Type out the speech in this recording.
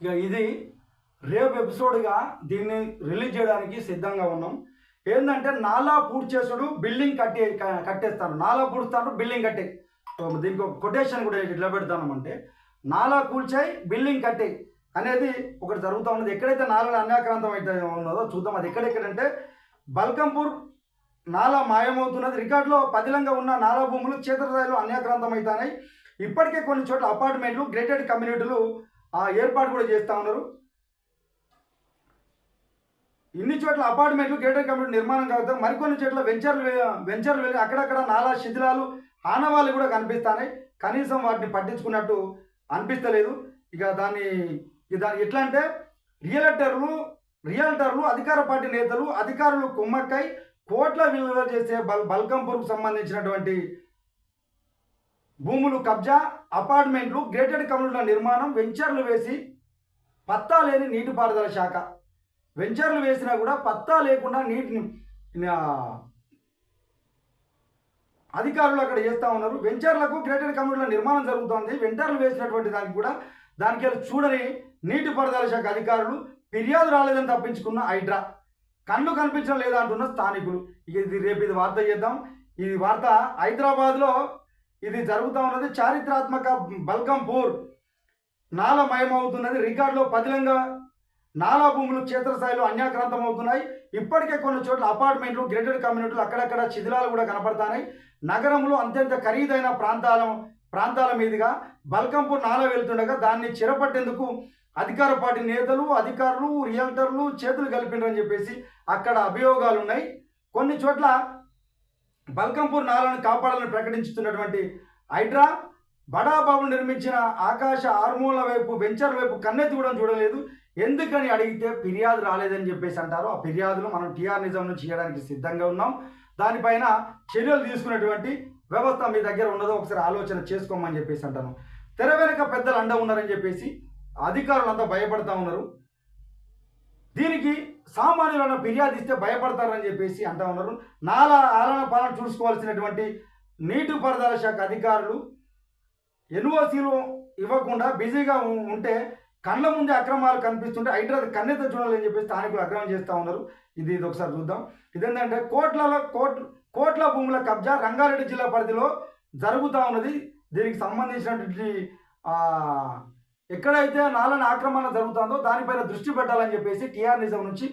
ఇక ఇది రేపు ఎపిసోడ్గా దీన్ని రిలీజ్ చేయడానికి సిద్ధంగా ఉన్నాం. ఏంటంటే నాలా పూర్తి చేసుడు బిల్డింగ్ కట్టే కట్టేస్తాను నాలా పూడుస్తాను బిల్డింగ్ కట్టే. దీనికి ఒక కొటేషన్ కూడా ఇట్లా పెడతాను అంటే నాలా కూల్చాయి బిల్డింగ్ కట్టే అనేది ఒకటి జరుగుతూ ఉన్నది. ఎక్కడైతే నాలా అన్యాక్రాంతం అయితే ఉన్నదో చూద్దాం. అది ఎక్కడెక్కడంటే బల్కంపూర్ నాలా మాయమవుతున్నది. రికార్డులో పదిలంగా ఉన్న నాలా భూములు క్షేత్రస్థాయిలో అన్యాక్రాంతం అవుతున్నాయి ఇప్పటికే కొన్ని చోట్ల అపార్ట్మెంట్లు గ్రేటెడ్ కమ్యూనిటీలు ఆ ఏర్పాటు కూడా చేస్తూ ఉన్నారు. ఇన్ని చోట్ల అపార్ట్మెంట్లు గ్రేటర్ కమ్యూనిటీ నిర్మాణం కావుతాయి మరికొన్ని చోట్ల వెంచర్లు వెంచర్లు వెళ్ళి అక్కడక్కడ నాలా శిథిలాలు ఆనవాళ్ళు కూడా కనిపిస్తున్నాయి. కనీసం వాటిని పట్టించుకున్నట్టు అనిపిస్తలేదు. ఇక దాన్ని దాన్ని ఎట్లా అంటే రియల్టర్లు రియల్టర్లు అధికార పార్టీ నేతలు అధికారులు కుమ్మక్కై కోట్ల విలువ చేసే బల్ బల్కంపూర్కు సంబంధించినటువంటి భూములు కబ్జా అపార్ట్మెంట్లు గ్రేటెడ్ కమ్యూనిటీల నిర్మాణం వెంచర్లు వేసి పత్తా లేని నీటిపారుదల శాఖ. వెంచర్లు వేసినా కూడా పత్తా లేకుండా నీటిని అధికారులు అక్కడ చేస్తూ ఉన్నారు. వెంచర్లకు గ్రేటెడ్ కమ్యూనిటీల నిర్మాణం జరుగుతోంది. వెంచర్లు వేసినటువంటి దానికి కూడా దానికి చూడని నీటిపారుదల శాఖ అధికారులు ఫిర్యాదు రాలేదని తప్పించుకున్న హైడ్రా. కళ్ళు కనిపించడం లేదా అంటున్న స్థానికులు. ఇది రేపు ఇది వార్త చేద్దాం. ఈ వార్త హైదరాబాద్లో ఇది జరుగుతూ ఉన్నది చారిత్రాత్మక బల్కంపూర్ నాలమయమవుతున్నది రికార్డులో పదిలంగా నాలా భూములు క్షేత్రస్థాయిలో అన్యాక్రాంతం అవుతున్నాయి ఇప్పటికే కొన్ని చోట్ల అపార్ట్మెంట్లు గ్రేటెడ్ కమ్యూనిటీలు అక్కడక్కడ శిథిలాలు కూడా కనపడతాయి నగరంలో అత్యంత ఖరీదైన ప్రాంతాల ప్రాంతాల మీదుగా బల్కంపూర్ నాల వెళ్తుండగా దాన్ని చిరపట్టేందుకు అధికార పార్టీ నేతలు అధికారులు రియల్టర్లు చేతులు కలిపినరని చెప్పేసి అక్కడ అభియోగాలు ఉన్నాయి కొన్ని చోట్ల బల్కంపూర్ నాలను కాపాడాలని ప్రకటించుతున్నటువంటి హైడ్రా బడాబాబు నిర్మించిన ఆకాశ ఆర్మూల వైపు వెంచర్ వైపు కన్నెత్తి కూడా చూడలేదు. ఎందుకని అడిగితే ఫిర్యాదు రాలేదని చెప్పేసి అంటారు. ఆ ఫిర్యాదులు మనం టీఆర్ నిజం నుంచి చేయడానికి సిద్ధంగా ఉన్నాం. దానిపైన చర్యలు తీసుకునేటువంటి వ్యవస్థ మీ దగ్గర ఉన్నదో ఒకసారి ఆలోచన చేసుకోమని చెప్పేసి అంటాను. తెర వెనుక పెద్దలు అండ ఉన్నారని చెప్పేసి అధికారులంతా భయపడతా ఉన్నారు. దీనికి సామాన్యులను ఫిర్యాదు ఇస్తే భయపడతారని చెప్పేసి అంటా ఉన్నారు. నాలా ఆలన పాలన చూసుకోవాల్సినటువంటి నీటిపారుదల శాఖ అధికారులు ఎన్ఓసీలు ఇవ్వకుండా బిజీగా ఉంటే కళ్ళ ముందే అక్రమాలు కనిపిస్తుంటే హైదరాబాద్ కన్నెత్త చూడాలని చెప్పి స్థానికులు అక్రమం చేస్తూ ఉన్నారు. ఇది ఇది ఒకసారి చూద్దాం. ఇదేంటంటే కోట్లలో కోట్ కోట్ల భూముల కబ్జా రంగారెడ్డి జిల్లా పరిధిలో జరుగుతూ ఉన్నది. దీనికి సంబంధించినటువంటి ఎక్కడైతే నాలని ఆక్రమణ జరుగుతుందో దానిపైన దృష్టి పెట్టాలని చెప్పేసి టీఆర్ నిజం నుంచి